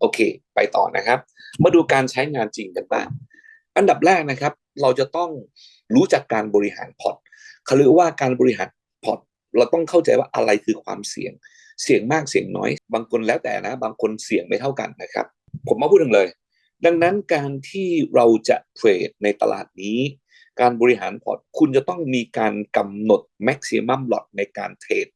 โอเค ไปต่อนะครับ มาดูการใช้งานจริงกันบ้าง อันดับแรกนะครับ เราจะต้องรู้จักการบริหารพอร์ตเขาเรียกว่าการบริหารพอร์ตเราต้องเข้าใจว่าอะไรคือความเสี่ยง เสี่ยงมากเสี่ยงน้อย บางคนแล้วแต่นะ บางคนเสี่ยงไม่เท่ากันนะครับ ผมมาพูดถึงเลย ดังนั้นการที่เราจะเทรดในตลาดนี้ การบริหารพอร์ตคุณจะต้องมีการกำหนด maximum lot ในการเทรด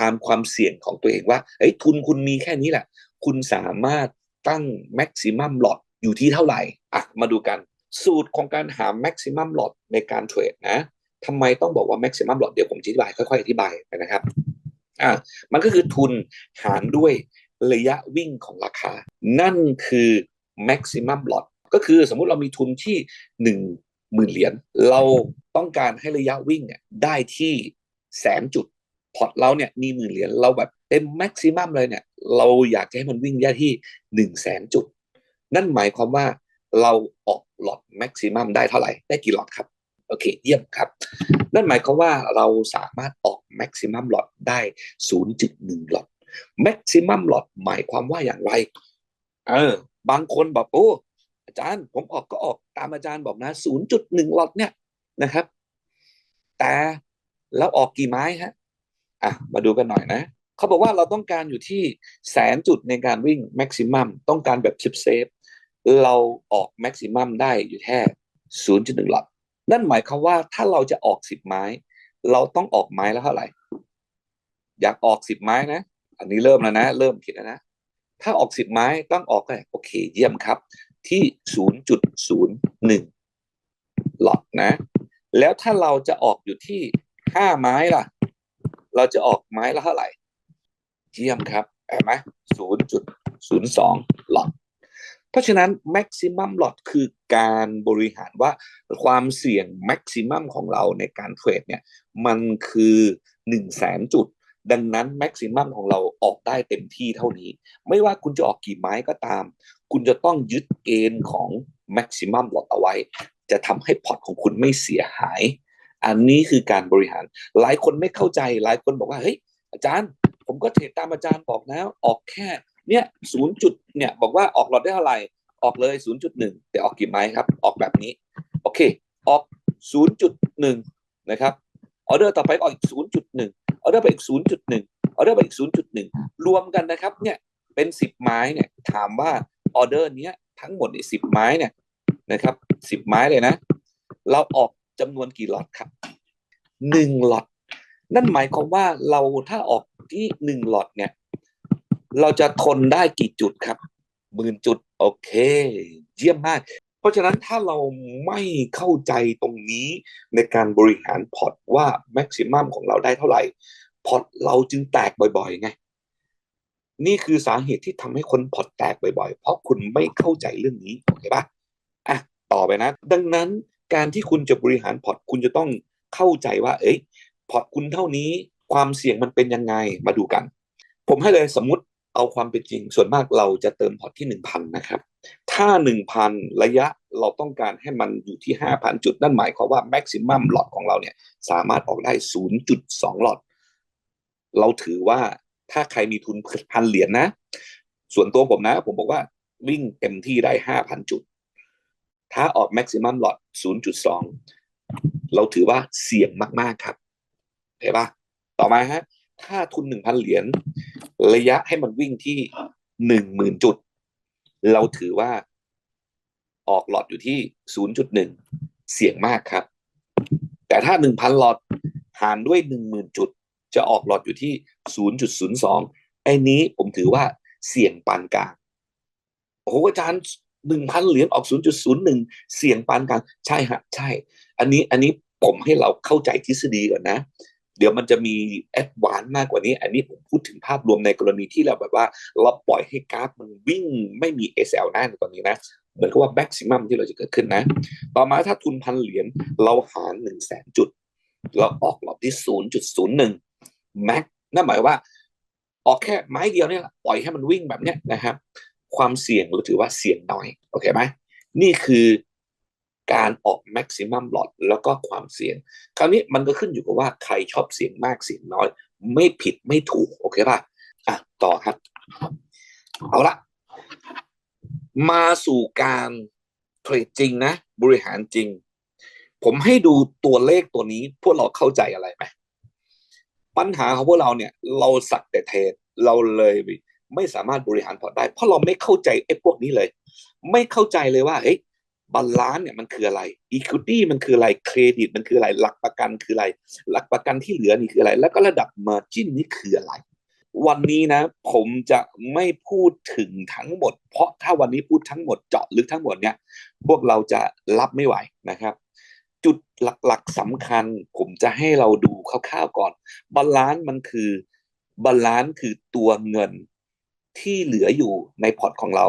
ตามความเสี่ยงของตัวเองว่าเอ้ยทุนคุณมีแค่นี้แหละ คุณสามารถตั้ง maximum lot อยู่ที่เท่าไหร่อะมาดูกัน สูตรของการหา maximum lot ในการเทรดนะทำไมต้องบอกว่า maximum lot เดี๋ยวผมอธิบายค่อยๆอธิบายไปนะครับอะมันก็คือทุนหารด้วยระยะวิ่งของราคา นั่นคือ maximum lot ก็คือสมมุติเรามีทุนที่หนึ่งหมื่นเหรียญเราต้องการให้ระยะวิ่งเนี่ยได้ที่แสนจุด พอร์ตเราเนี่ยมีหมื่นเหรียญเราแบบเต็มแม็กซิมัมเลยเนี่ย เราอยากจะให้มันวิ่งได้ที่หนึ่งแสนจุด นั่นหมายความว่าเราออกหลอดแม็กซิมัมได้เท่าไหร่ได้กี่หลอดครับโอเคเยี่ยมครับ นั่นหมายความว่าเราสามารถออกแม็กซิมัมหลอดได้ 0.1หลอดแม็กซิมัมหลอดหมายความว่าอย่างไร เออ บางคนบอกโอ้อาจารย์ผมออกก็ออกตามอาจารย์บอกนะ 0.1หลอดเนี่ยนะครับ แต่แล้วออกกี่ไม้ฮะ อะมาดูกันหน่อยนะเขาบอกว่าเราต้องการอยู่ที่แสนจุดในการวิ่งแม็กซิมัมต้องการแบบชิปเซฟเราออกแม็กซิมัมได้อยู่แค่ 0.1 หลอดนั่นหมายความว่าถ้าเราจะออก 10 ไม้ เราต้องออกไม้แล้วเท่าไหร่ อยากออก 10 ไม้นะ อันนี้เริ่มแล้วนะ เริ่มผิดแล้วนะ ถ้าออก 10 ไม้ต้องออกก็โอเค เยี่ยมครับ ที่ 0.01 หลอดนะ แล้วถ้าเราจะออกอยู่ที่ 5 ไม้ล่ะ เราจะออกไม้ละเท่าไหร่ เยี่ยมครับเห็นไหม0.02หลอดเพราะฉะนั้น maximum lot คือการบริหารว่าความเสี่ยง maximum ของเราในการเทรดเนี่ยมันคือ1 0 0 0 0แสนจุด ดังนั้น maximum ของเราออกได้เต็มที่เท่านี้ ไม่ว่าคุณจะออกกี่ไม้ก็ตาม คุณจะต้องยึดเกณฑ์ของ maximum lot เอาไว้ จะทำให้พอร์ตของคุณไม่เสียหาย อันนี้คือการบริหาร หลายคนไม่เข้าใจ หลายคนบอกว่าเฮ้ยอาจารย์ ผมก็เทรดตามอาจารย์บอกนะออกแค่เนี่ยศูนย์จุดเนี่ยบอกว่าออกหลอดได้เท่าไหร่ออกเลย 0.1 แต่ออกกี่ไม้ครับ ออกแบบนี้ โอเค ออก 0.1 นะครับ ออเดอร์ต่อไปออกอีก 0.1 ออเดอร์ไปอีก 0.1 ออเดอร์ไปอีก 0.1 รวมกันนะครับ เนี่ย เป็น 10 ไม้เนี่ย ถามว่าออเดอร์เนี้ยทั้งหมดใน10 ไม้เนี่ย นะครับ 10 ไม้เลยนะ เราออก จำนวนกี่ล็อตครับ1ล็อตนั่นหมายความว่าเราถ้าออกที่หนึ่งหลอดเนี่ย เราจะทนได้กี่จุดครับหมื่นจุดโอเค เยี่ยมมาก เพราะฉะนั้นถ้าเราไม่เข้าใจตรงนี้ในการบริหารพอร์ตว่าแม็กซิมัมของเราได้เท่าไหร่ พอร์ตเราจึงแตกบ่อยๆไงนี่คือสาเหตุที่ทำให้คนพอร์ตแตกบ่อยๆ เพราะคุณไม่เข้าใจเรื่องนี้โอเคปะอะต่อไปนะ ดังนั้น การที่คุณจะบริหารพอร์ตคุณจะต้องเข้าใจว่า เอ้ยพอร์ตคุณเท่านี้ความเสี่ยงมันเป็นยังไงมาดูกัน ผมให้เลยสมมติเอาความเป็นจริง ส่วนมากเราจะเติมพอร์ตที่ 1,000 นะครับ ถ้า 1,000 ระยะเราต้องการให้มันอยู่ที่ 5,000 จุด นั่นหมายความว่าแม็กซิมัมหลอดของเราเนี่ยสามารถออกได้ 0.2 หลอด เราถือว่าถ้าใครมีทุนพันเหรียญนะ ส่วนตัวผมนะ ผมบอกว่าวิ่งเต็มที่ได้ 5,000 จุด ถ้าออกแม็กซิมัมหลอด0.2 เราถือว่าเสี่ยงมาก ๆ ครับเห็นปะต่อมาฮะถ้าทุนหนึ่งพันเหรียญ ระยะให้มันวิ่งที่หนึ่งหมื่นจุด เราถือว่าออกหลอดอยู่ที่ศูนย์จุดหนึ่งเสี่ยงมากครับ แต่ถ้าหนึ่งพันหลอดหารด้วยหนึ่งหมื่นจุด จะออกหลอดอยู่ที่ศูนย์จุดศูนย์สองไอ้นี้ผมถือว่าเสี่ยงปานกลางโอ้โหอาจารย์ หนึ่งพันเหรียญออกศูนย์จุดศูนย์หนึ่งเสี่ยงปานกลางใช่ฮะใช่ อันนี้อันนี้ผมให้เราเข้าใจทฤษฎีก่อนนะ เดี๋ยวมันจะมีแอดวานมากกว่านี้ อันนี้ผมพูดถึงภาพรวมในกรณีที่เราแบบว่าเราปล่อยให้กราฟมันวิ่งไม่มี SL หน้าในตอนนี้นะเหมือนกับว่าแม็กซิมัมที่เราจะเกิดขึ้นนะ ต่อมาถ้าทุนพันเหรียญเราหารหนึ่งแสนจุด เราออกหลอดที่ศูนย์จุดศูนย์หนึ่งแม็กนั่นหมายว่า ออกแค่ไม้เดียวเนี่ยปล่อยให้มันวิ่งแบบเนี้ยนะครับ ความเสี่ยงเราถือว่าเสี่ยงน้อยโอเคไหมนี่คือการออกแม็กซิมัมหลอดแล้วก็ความเสี่ยง คราวนี้มันก็ขึ้นอยู่กับว่าใครชอบเสี่ยงมากเสี่ยงน้อย ไม่ผิดไม่ถูกโอเคป่ะอะต่อครับเอาละมาสู่การเทรดจริงนะ บริหารจริง ผมให้ดูตัวเลขตัวนี้พวกเราเข้าใจอะไรไหมปัญหาของพวกเราเนี่ย เราสักแต่เทรดเราเลย ไม่สามารถบริหารพอร์ตได้ เพราะเราไม่เข้าใจไอ้พวกนี้เลย ไม่เข้าใจเลยว่าเฮ้ยบาลานซ์เนี่ยมันคืออะไร equity มันคืออะไรเครดิตมันคืออะไร หลักประกันคืออะไร หลักประกันที่เหลือนี่คืออะไร แล้วก็ระดับ margin นี่คืออะไร วันนี้นะ ผมจะไม่พูดถึงทั้งหมด เพราะถ้าวันนี้พูดทั้งหมดเจาะลึกทั้งหมดเนี่ย พวกเราจะรับไม่ไหวนะครับ จุดหลักๆสำคัญ ผมจะให้เราดูคร่าวๆก่อนบาลานซ์มันคือบาลานซ์คือตัวเงิน ที่เหลืออยู่ในพอร์ตของเรา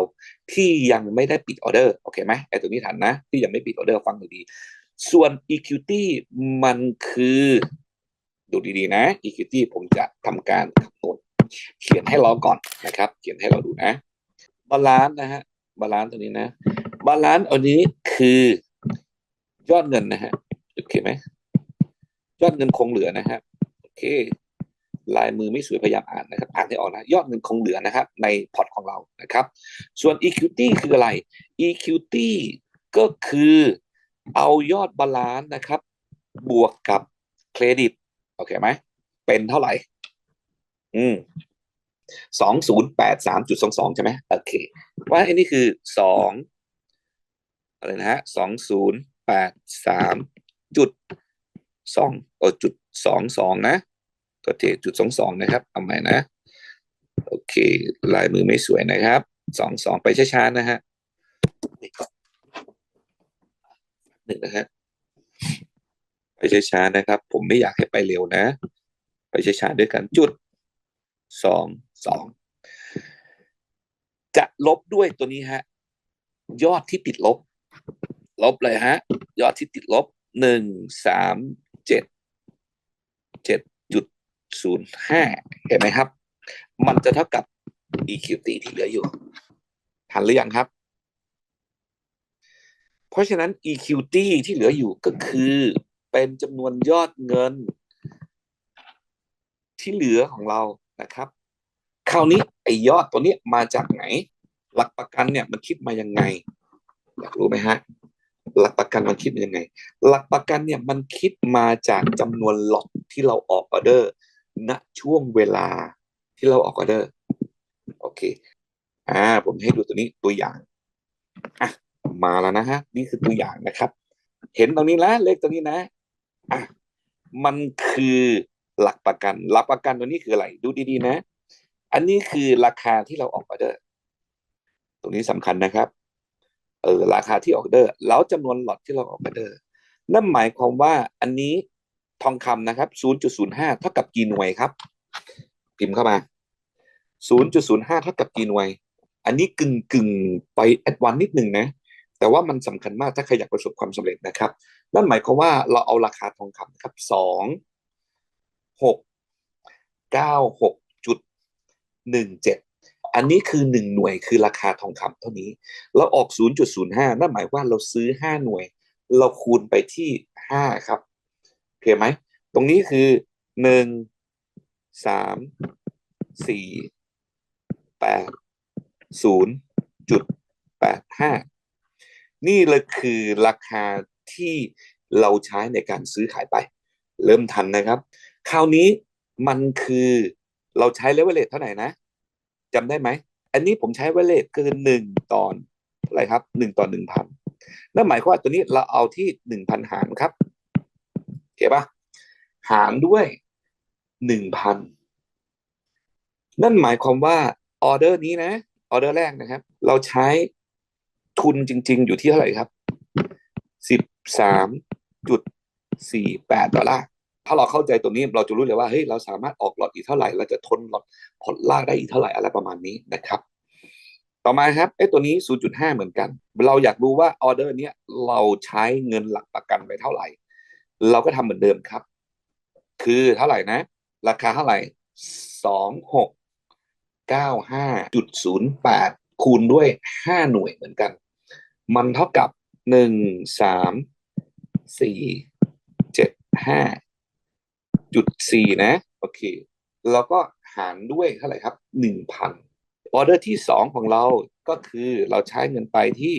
ที่ยังไม่ได้ปิดออเดอร์โอเคไหมไอตัวนี้ทันนะ ที่ยังไม่ปิดออเดอร์ฟังดีๆส่วน equity มันคือดูดีๆนะ equity ผมจะทำการคำนวณเขียนให้เราก่อนนะครับ เขียนให้เราดูนะบาลานซ์นะฮะบาลานซ์ตัวนี้นะบาลานซ์อันนี้คือยอดเงินนะฮะโอเคไหมยอดเงินคงเหลือนะฮะโอเค ลายมือไม่สวยพยายามอ่านนะครับอ่านให้ออกนะยอดเงินคงเหลือนะครับในพอร์ตของเรานะครับส่วน equity คืออะไร equity ก็คือเอายอดบาลานซ์นะครับ บวกกับเครดิตโอเคไหมเป็นเท่าไหร่ อืมสองศูนย์แปดสามจุดสองสองใช่ไหมโอเคว่าอันนี้คือสองอะไรนะฮะสองศูนย์แปดสามจุดสองเออจุดสองสองนะ ตัวเทจุดสองสองนะครับเอาใหม่นะ โอเค ลายมือไม่สวยนะครับสองสองไปช้าๆนะฮะหนึ่งนะฮะไปช้าๆนะครับ ผมไม่อยากให้ไปเร็วนะ ไปช้าๆด้วยกันจุดสองสองจะลบด้วยตัวนี้ฮะ ยอดที่ติดลบ ลบเลยฮะ ยอดที่ติดลบหนึ่งสามเจ็ดเจ็ด จุดศูนย์ห้าเห็นไหมครับ มันจะเท่ากับ EQT ที่เหลืออยู่ ทันหรือยังครับ เพราะฉะนั้น EQT ที่เหลืออยู่ก็คือเป็นจำนวนยอดเงิน ที่เหลือของเรานะครับ คราวนี้ไอ้ยอดตัวนี้มาจากไหน หลักประกันเนี่ยมันคิดมายังไง อยากรู้ไหมฮะหลักประกันมันคิดมายังไง หลักประกันเนี่ยมันคิดมาจากจำนวนล็อตที่เราออกออเดอร์ ณช่วงเวลาที่เราออกออเดอร์ โอเค อ่า ผมให้ดูตัวนี้ตัวอย่าง อะ มาแล้วนะฮะ นี่คือตัวอย่างนะครับ เห็นตรงนี้แล้วเลขตัวนี้นะ อะ มันคือหลักประกัน หลักประกันตัวนี้คืออะไร ดูดีๆนะ อันนี้คือราคาที่เราออกออเดอร์ ตรงนี้สำคัญนะครับ เออ ราคาที่ออกออเดอร์ แล้วจำนวนหลอตที่เราออกออเดอร์ นั่นหมายความว่าอันนี้ ทองคำนะครับ 0.05 เท่ากับกี่หน่วยครับ พิมพ์เข้ามา 0.05 เท่ากับกี่หน่วย อันนี้กึ่งกึ่งไปแอดวานนิดหนึ่งนะ แต่ว่ามันสำคัญมากถ้าใครอยากประสบความสำเร็จนะครับ นั่นหมายความว่าเราเอาราคาทองคำนะครับสองหกเก้าหกจุดหนึ่งเจ็ดอันนี้คือหนึ่งหน่วยคือราคาทองคำเท่านี้ เราออก 0.05 นั่นหมายว่าเราซื้อ 5 หน่วย เราคูณไปที่ 5 ครับ เคไหมตรงนี้คือ1 3 4 8 0จุด85นี่เลยคือราคาที่เราใช้ในการซื้อขายไป เริ่มทันนะครับ คราวนี้มันคือเราใช้เลเวลเลทเท่าไหร่นะจำได้ไหม อันนี้ผมใช้เลเวลเลทคือหนึ่งตอนอะไรครับหนึ่งต่อหนึ่งพันนั่นหมายความว่าตัวนี้เราเอาที่หนึ่งพันหารครับ เห็นปะหารด้วยหนึ่งพันนั่นหมายความว่าออเดอร์นี้นะออเดอร์แรกนะครับ เราใช้ทุนจริง ๆ อยู่ที่เท่าไหร่ครับสิบสามจุดสี่แปดดอลลาร์ถ้าเราเข้าใจตรงนี้เราจะรู้เลยว่าเฮ้ยเราสามารถออกหลอดอีกเท่าไหร่เราจะทนหลอดพอลากได้อีกเท่าไหร่อะไรประมาณนี้นะครับ ต่อมาครับไอ้ตัวนี้ 0.5 เหมือนกัน เราอยากรู้ว่าออเดอร์เนี้ยเราใช้เงินหลักประกันไปเท่าไหร่ เราก็ทำเหมือนเดิมครับ คือเท่าไหร่นะ ราคาเท่าไหร่สองหกเก้าห้าจุดศูนย์แปดคูณด้วยห้าหน่วยเหมือนกัน มันเท่ากับหนึ่งสามสี่เจ็ดห้าจุดสี่นะ โอเค แล้วก็หารด้วยเท่าไหร่ครับหนึ่งพันออเดอร์ที่สองของเราก็คือเราใช้เงินไปที่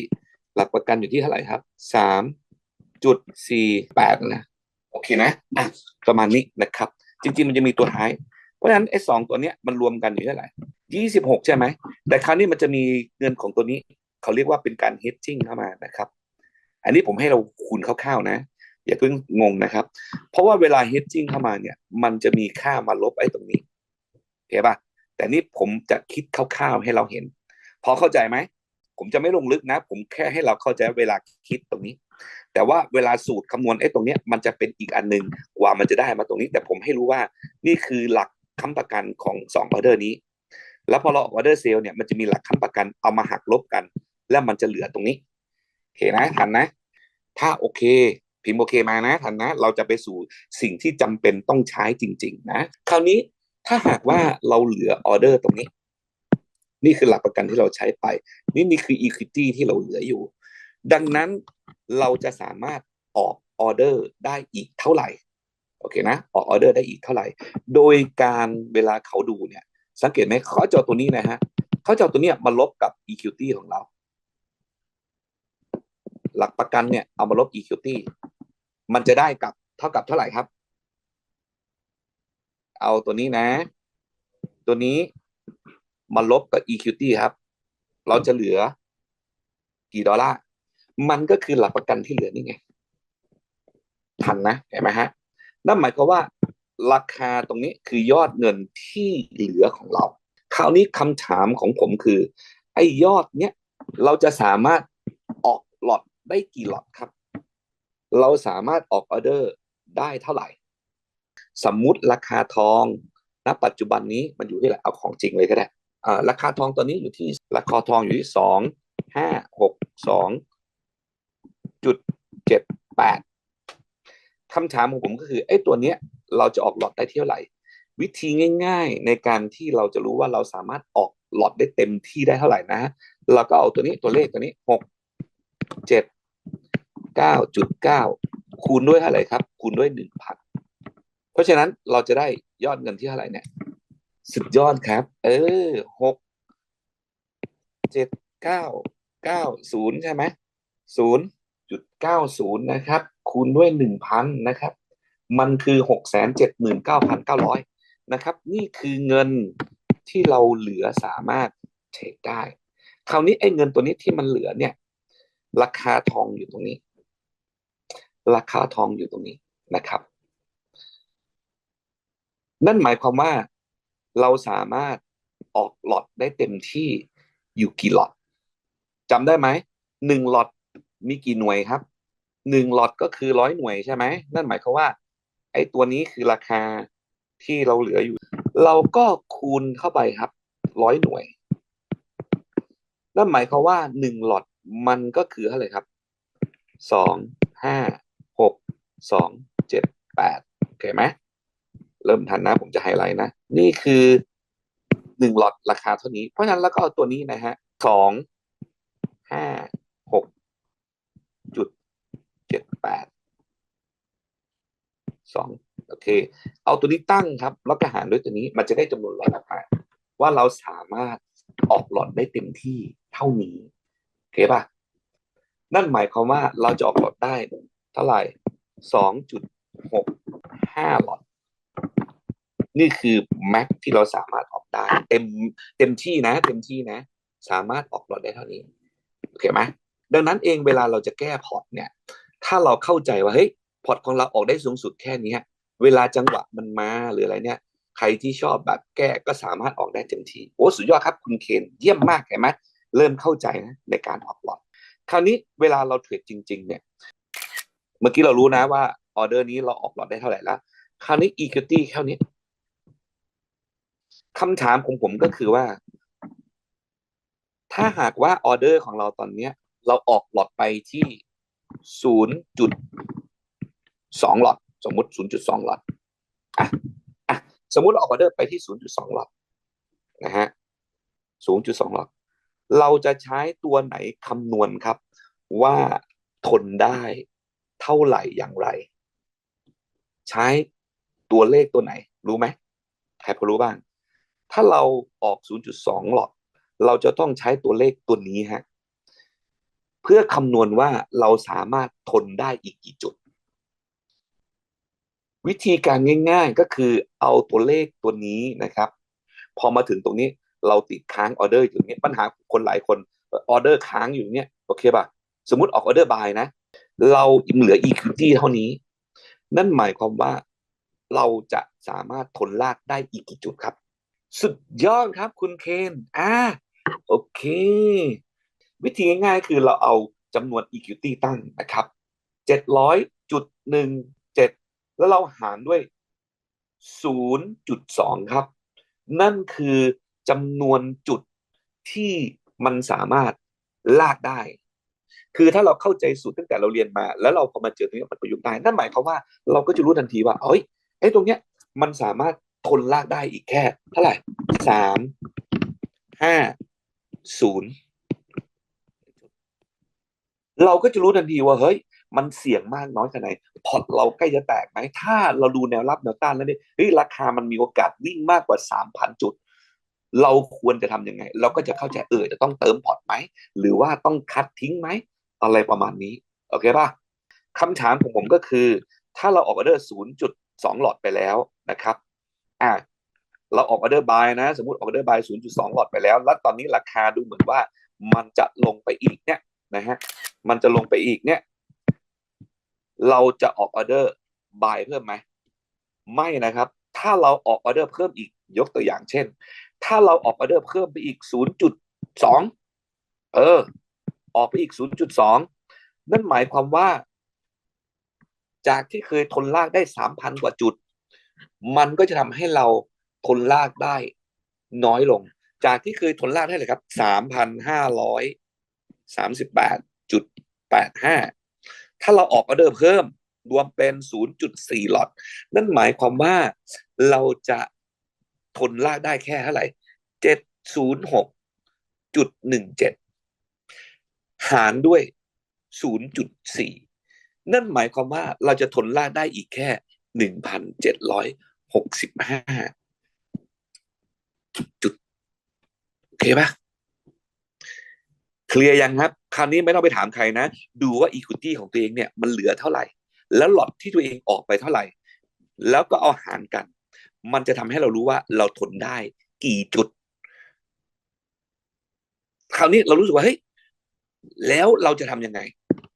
หลักประกันอยู่ที่เท่าไหร่ครับสาม จุดสี่แปดนะโอเคนะอะประมาณนี้นะครับ จริง ๆ มันจะมีตัวท้าย เพราะฉะนั้นไอ้สองตัวเนี้ยมันรวมกันอยู่เท่าไหร่ยี่สิบหกใช่ไหม แต่คราวนี้มันจะมีเงินของตัวนี้ เขาเรียกว่าเป็นการ hedging เข้ามานะครับ อันนี้ผมให้เราคูณคร่าวๆนะ อย่าเพิ่งงงนะครับ เพราะว่าเวลา hedging เข้ามาเนี่ย มันจะมีค่ามาลบไอ้ตรงนี้เห็นปะแต่นี่ผมจะคิดคร่าวๆให้เราเห็น พอเข้าใจไหม ผมจะไม่ลงลึกนะ ผมแค่ให้เราเข้าใจเวลาคิดตรงนี้ แต่ว่าเวลาสูตรคำนวณไอ้ตรงเนี้ยมันจะเป็นอีกอันหนึ่งกว่ามันจะได้มาตรงนี้ แต่ผมให้รู้ว่านี่คือหลักค้ำประกันของสองออเดอร์นี้ แล้วพอเราออกออเดอร์เซลเนี่ยมันจะมีหลักค้ำประกันเอามาหักลบกัน แล้วมันจะเหลือตรงนี้โอเคนะทันนะ ถ้าโอเค พิมพ์โอเคมานะทันนะ เราจะไปสู่สิ่งที่จำเป็นต้องใช้จริง ๆ นะ คราวนี้ถ้าหากว่าเราเหลือออเดอร์ตรงนี้ นี่คือหลักประกันที่เราใช้ไป นี่นี่คือ equity ที่เราเหลืออยู่ ดังนั้นเราจะสามารถออกออเดอร์ได้อีกเท่าไหร่โอเคนะออกออเดอร์ได้อีกเท่าไหร่ โดยการเวลาเขาดูเนี่ย สังเกตไหมเขาจะเอตัวนี้นะฮะเขาจะเอตัวเนี้ยมาลบกับ EQT ของเรา หลักประกันเนี่ยเอามาลบ EQT มันจะได้กับเท่ากับเท่าไหร่ครับ เอาตัวนี้นะ ตัวนี้มาลบกับ EQT ครับ เราจะเหลือกี่ดอลลาร์ มันก็คือหลักประกันที่เหลือนี่ไง ทันนะเห็นไหมฮะ นั่นหมายความว่า ราคาตรงนี้คือยอดเงินที่เหลือของเรา คราวนี้คำถามของผมคือ ไอ้ยอดเนี้ยเราจะสามารถออกหลอดได้กี่หลอดครับ เราสามารถออกออเดอร์ได้เท่าไหร่ สมมุติราคาทองณปัจจุบันนี้มันอยู่ที่ไหนเอาของจริงเลยก็ได้ราคาทองตอนนี้อยู่ที่ราคาทองอยู่ที่สองห้าหกสอง จุดเจ็ดแปดคำถามของผมก็คือไอ้ตัวเนี้ยเราจะออกหลอดได้เท่าไหร่ วิธีง่าย ๆ ในการที่เราจะรู้ว่าเราสามารถออกหลอดได้เต็มที่ได้เท่าไหร่นะเราก็เอาตัวนี้ตัวเลขตัวนี้หกเจ็ดเก้าจุดเก้าคูณด้วยเท่าไหร่ครับ คูณด้วยหนึ่งพันเพราะฉะนั้นเราจะได้ยอดเงินที่เท่าไหร่เนี่ยสุดยอดครับ เออหกเจ็ดเก้าเก้าศูนย์ใช่ไหมศูนย์ จุดเก้าศูนย์นะครับ คูณด้วยหนึ่งพันนะครับ มันคือหกแสนเจ็ดหมื่นเก้าพันเก้าร้อยนะครับ นี่คือเงินที่เราเหลือสามารถเทรดได้ คราวนี้ไอ้เงินตัวนี้ที่มันเหลือเนี่ย ราคาทองอยู่ตรงนี้ ราคาทองอยู่ตรงนี้นะครับ นั่นหมายความว่าเราสามารถออกหลอดได้เต็มที่อยู่กี่หลอดจำได้ไหมหนึ่งหลอด มีกี่หน่วยครับหนึ่งหลอดก็คือร้อยหน่วยใช่ไหมนั่นหมายความว่า ไอ้ตัวนี้คือราคาที่เราเหลืออยู่ เราก็คูณเข้าไปครับร้อยหน่วย นั่นหมายความว่าหนึ่งหลอดมันก็คือเท่าไหร่ครับสองห้าหกสองเจ็ดแปดโอเคไหมเริ่มทันนะ ผมจะไฮไลท์นะ นี่คือหนึ่งหลอดราคาเท่านี้ เพราะฉะนั้นแล้วก็เอาตัวนี้นะฮะสองห้าหกจุดเจ็ดแปด สองโอเค เอาตัวนี้ตั้งครับ แล้วก็หารด้วยตัวนี้มันจะได้จำนวนหลอดออกมาว่าเราสามารถออกหลอดได้เต็มที่เท่านี้โอเคป่ะนั่นหมายความว่าเราจะออกหลอดได้เท่าไหร่สองจุดหกห้าหลอด นี่คือแม็กที่เราสามารถออกได้ เต็มเต็มที่นะ เต็มที่นะ สามารถออกหลอดได้เท่านี้โอเคไหมดังนั้นเองเวลาเราจะแก้พอร์ตเนี่ย ถ้าเราเข้าใจว่าเฮ้ย พอร์ตของเราออกได้สูงสุดแค่นี้เวลาจังหวะมันมาหรืออะไรเนี่ย ใครที่ชอบแบบแก้ก็สามารถออกได้เต็มที่โอ้สุดยอดครับคุณเคนเยี่ยมมากเห็นไหมเริ่มเข้าใจนะในการออกหลอดคราวนี้เวลาเราเทรดจริง ๆ เนี่ย เมื่อกี้เรารู้นะว่าออเดอร์นี้เราออกหลอดได้เท่าไหร่แล้วคราวนี้ equity แค่นี้คำถามของผมก็คือว่า ถ้าหากว่าออเดอร์ของเราตอนเนี้ย เราออกหลอดไปที่ศูนย์จุด สองหลอดสมมติศูนย์จุดสองหลอดอะอะสมมติเราออกออเดอร์ไปที่ศูนย์จุดสองหลอดนะฮะศูนย์จุดสองหลอดเราจะใช้ตัวไหนคำนวณครับ ว่าทนได้เท่าไหร่อย่างไร ใช้ตัวเลขตัวไหน รู้ไหมใครพอรู้บ้าง ถ้าเราออก 0.2 หลอด เราจะต้องใช้ตัวเลขตัวนี้ฮะเพื่อคำนวณว่าเราสามารถทนได้อีกกี่จุด วิธีการง่ายๆก็คือเอาตัวเลขตัวนี้นะครับ พอมาถึงตรงนี้เราติดค้างออเดอร์อยู่เนี้ยปัญหาคนหลายคนออเดอร์ค้างอยู่เนี้ยโอเคป่ะสมมติออกออเดอร์บายนะ เราเหลืออีกที่เท่านี้ นั่นหมายความว่าเราจะสามารถทนลากได้อีกกี่จุดครับ สุดยอดครับคุณเคนอ่าโอเค วิธีง่ายๆคือเราเอาจำนวน EQT ตั้งนะครับ700.1 แล้วเราหารด้วยศูนย์จุดสองครับ นั่นคือจำนวนจุดที่มันสามารถลากได้ คือถ้าเราเข้าใจสูตรตั้งแต่เราเรียนมา แล้วเราพอมาเจอตรงนี้มันประยุกต์ได้ นั่นหมายความว่าเราก็จะรู้ทันทีว่าเอ้ยไอ้ตรงเนี้ยมันสามารถทนลากได้อีกแค่ เท่าไหร่สามห้าศูนย์เราก็จะรู้ทันทีว่าเฮ้ย มันเสี่ยงมากน้อยแค่ไหนพอร์ตเราใกล้จะแตกไหมถ้าเราดูแนวรับแนวต้านแล้วเนี่ยเฮ้ยราคามันมีโอกาสวิ่งมากกว่าสามพันจุด เราควรจะทำยังไง เราก็จะเข้าใจเออจะต้องเติมพอร์ตไหมหรือว่าต้องคัดทิ้งไหมอะไรประมาณนี้โอเคป่ะคำถามของผมก็คือ ถ้าเราออกออเดอร์ศูนย์จุดสองหลอดไปแล้วนะครับอ่าเราออกออเดอร์บายนะ สมมติออกออเดอร์บายศูนย์จุดสองหลอดไปแล้ว แล้วตอนนี้ราคาดูเหมือนว่ามันจะลงไปอีกเนี่ยนะฮะมันจะลงไปอีกเนี่ย เราจะออกออเดอร์บายเพิ่มไหมไม่นะครับ ถ้าเราออกออเดอร์เพิ่มอีกยกตัวอย่างเช่น ถ้าเราออกออเดอร์เพิ่มไปอีก 0.2 เออ ออกไปอีก 0.2 นั่นหมายความว่า จากที่เคยทนลากได้ 3,000 กว่าจุด มันก็จะทำให้เราทนลากได้น้อยลง จากที่เคยทนลากได้เลยครับ 3,538.85 ถ้าเราออกออเดอร์เพิ่มรวมเป็น 0.4 หลอด นั่นหมายความว่าเราจะทนลากได้แค่เท่าไหร่เจ็ดศูนย์หารด้วยศูนย์จุดสี่นั่นหมายความว่าเราจะทนลากได้อีกแค่หนึ่งพันเจ็ดร้อยหกสิบห้าจุด โอเคปะ เคลียร์ยังครับ คราวนี้ไม่ต้องไปถามใครนะ ดูว่า equity ของตัวเองเนี่ยมันเหลือเท่าไหร่ แล้วหลอดที่ตัวเองออกไปเท่าไหร่ แล้วก็เอาหารกัน มันจะทำให้เรารู้ว่าเราทนได้กี่จุด คราวนี้เรารู้สึกว่าเฮ้ยแล้วเราจะทำยังไง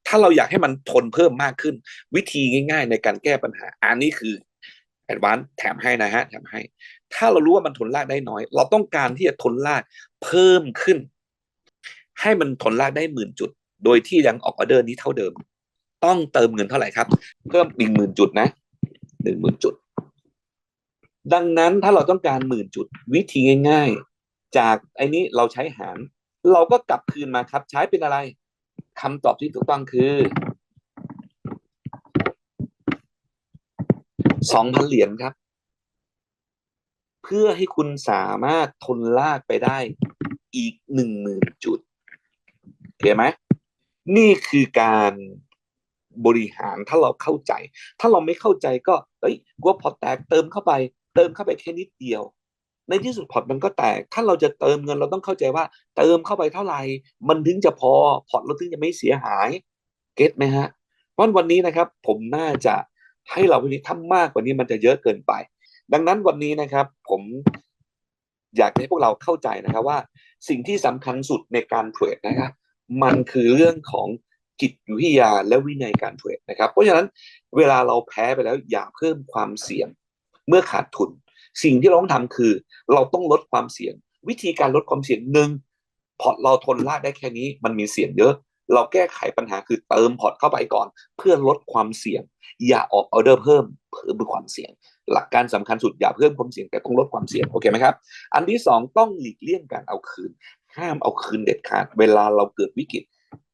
ถ้าเราอยากให้มันทนเพิ่มมากขึ้น วิธีง่าย ๆ ในการแก้ปัญหา อันนี้คือแอดวานแถมให้นะฮะแถมให้ ถ้าเรารู้ว่ามันทนลากได้น้อย เราต้องการที่จะทนลากเพิ่มขึ้น ให้มันทนลากได้หมื่นจุด โดยที่ยังออกออเดอร์นี้เท่าเดิม ต้องเติมเงินเท่าไหร่ครับ เพิ่มหนึ่งหมื่นจุดนะหนึ่งหมื่นจุด ดังนั้นถ้าเราต้องการหมื่นจุดวิธีง่าย ๆ จากไอ้นี้เราใช้หาร เราก็กลับคืนมาครับ ใช้เป็นอะไรคำตอบที่ถูกต้องคือสองพันเหรียญครับ เพื่อให้คุณสามารถทนลากไปได้อีกหนึ่งหมื่นจุด เห็นไหมนี่คือการบริหารถ้าเราเข้าใจ ถ้าเราไม่เข้าใจก็เอ้ยกลัวพอแตกเติมเข้าไป เติมเข้าไปแค่นิดเดียว ในที่สุดพอร์ตมันก็แตก ถ้าเราจะเติมเงินเราต้องเข้าใจว่า เติมเข้าไปเท่าไหร่มันถึงจะพอพอร์ตเราถึงจะไม่เสียหายเก็ตไหมฮะเพราะวันนี้นะครับ ผมน่าจะให้เราวันนี้ทำมากกว่านี้มันจะเยอะเกินไป ดังนั้นวันนี้นะครับ ผมอยากให้พวกเราเข้าใจนะครับว่า สิ่งที่สำคัญสุดในการเทรดนะครับ มันคือเรื่องของจิตวิทยาและวินัยการเทรดนะครับ เพราะฉะนั้นเวลาเราแพ้ไปแล้วอย่าเพิ่มความเสี่ยงเมื่อขาดทุน สิ่งที่เราต้องทำคือ เราต้องลดความเสี่ยง วิธีการลดความเสี่ยงหนึ่งพอร์ตเราทนลากได้แค่นี้ มันมีเสี่ยงเยอะ เราแก้ไขปัญหาคือเติมพอร์ตเข้าไปก่อน เพื่อลดความเสี่ยง อย่าออกออเดอร์เพิ่มเพิ่มความเสี่ยง หลักการสำคัญสุดอย่าเพิ่มความเสี่ยงแต่ต้องลดความเสี่ยงโอเคไหมครับ อันที่สองต้องหลีกเลี่ยงการเอาคืน ห้ามเอาคืนเด็ดขาด เวลาเราเกิดวิกฤต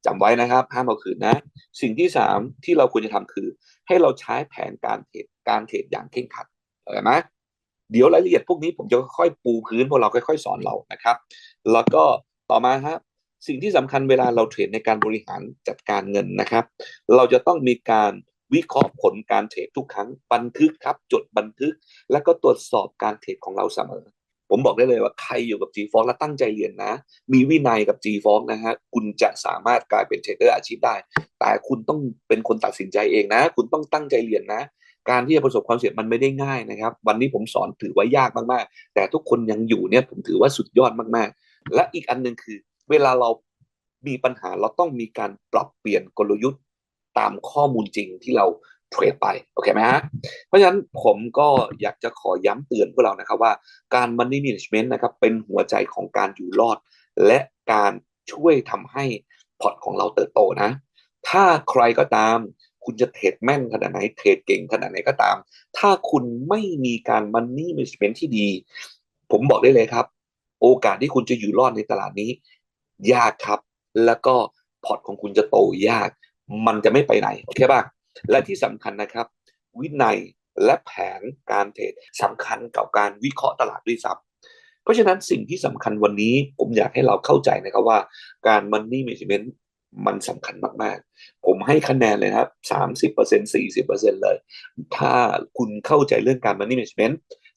จำไว้นะครับ ห้ามเอาคืนนะ สิ่งที่สามที่เราควรจะทำคือ ให้เราใช้แผนการเทรดการเทรดอย่างเคร่งครัดเห็นไหมเดี๋ยวรายละเอียดพวกนี้ผมจะค่อยปูพื้นพวกเราค่อย ๆ สอนเรานะครับ แล้วก็ต่อมาครับสิ่งที่สำคัญเวลาเราเทรดในการบริหารจัดการเงินนะครับ เราจะต้องมีการวิเคราะห์ผลการเทรดทุกครั้งบันทึกครับ จดบันทึก แล้วก็ตรวจสอบการเทรดของเราเสมอ ผมบอกได้เลยว่าใครอยู่กับ GFox และตั้งใจเรียนนะ มีวินัยกับ GFox นะฮะคุณจะสามารถกลายเป็นเทรดเดอร์อาชีพได้ แต่คุณต้องเป็นคนตัดสินใจเองนะ คุณต้องตั้งใจเรียนนะ การที่จะประสบความสำเร็จมันไม่ได้ง่ายนะครับ วันนี้ผมสอนถือว่ายากมากๆ แต่ทุกคนยังอยู่เนี่ยผมถือว่าสุดยอดมากๆ และอีกอันหนึ่งคือ เวลาเรามีปัญหาเราต้องมีการปรับเปลี่ยนกลยุทธ์ตามข้อมูลจริงที่เรา เทรดไปโอเคไหมฮะเพราะฉะนั้นผมก็อยากจะขอย้ำเตือนพวกเรานะครับว่าการ money management นะครับเป็นหัวใจของการอยู่รอด และการช่วยทำให้พอร์ตของเราเติบโตนะ ถ้าใครก็ตามคุณจะเทรดแม่นขนาดไหนเทรดเก่งขนาดไหนก็ตาม ถ้าคุณไม่มีการ money management ที่ดี ผมบอกได้เลยครับ โอกาสที่คุณจะอยู่รอดในตลาดนี้ ยากครับ แล้วก็พอร์ตของคุณจะโตยาก มันจะไม่ไปไหนโอเคป่ะ และที่สำคัญนะครับ วินัยและแผนการเทรดสำคัญกับการวิเคราะห์ตลาดด้วยซ้ำเพราะฉะนั้นสิ่งที่สำคัญวันนี้ผมอยากให้เราเข้าใจนะครับว่าการ money management มันสำคัญมากๆ ผมให้คะแนนเลยครับสามสิบเปอร์เซ็นสี่สิบเปอร์เซ็นเลย ถ้าคุณเข้าใจเรื่องการ money management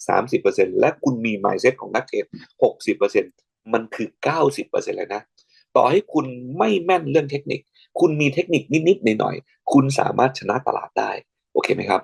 สามสิบเปอร์เซ็นและคุณมี mindset ของนักเทรดหกสิบเปอร์เซ็นมันคือเก้าสิบเปอร์เซ็นเลยนะ ต่อให้คุณไม่แม่นเรื่องเทคนิค คุณมีเทคนิคนิดๆหน่อยๆคุณสามารถชนะตลาดได้ โอเคไหมครับ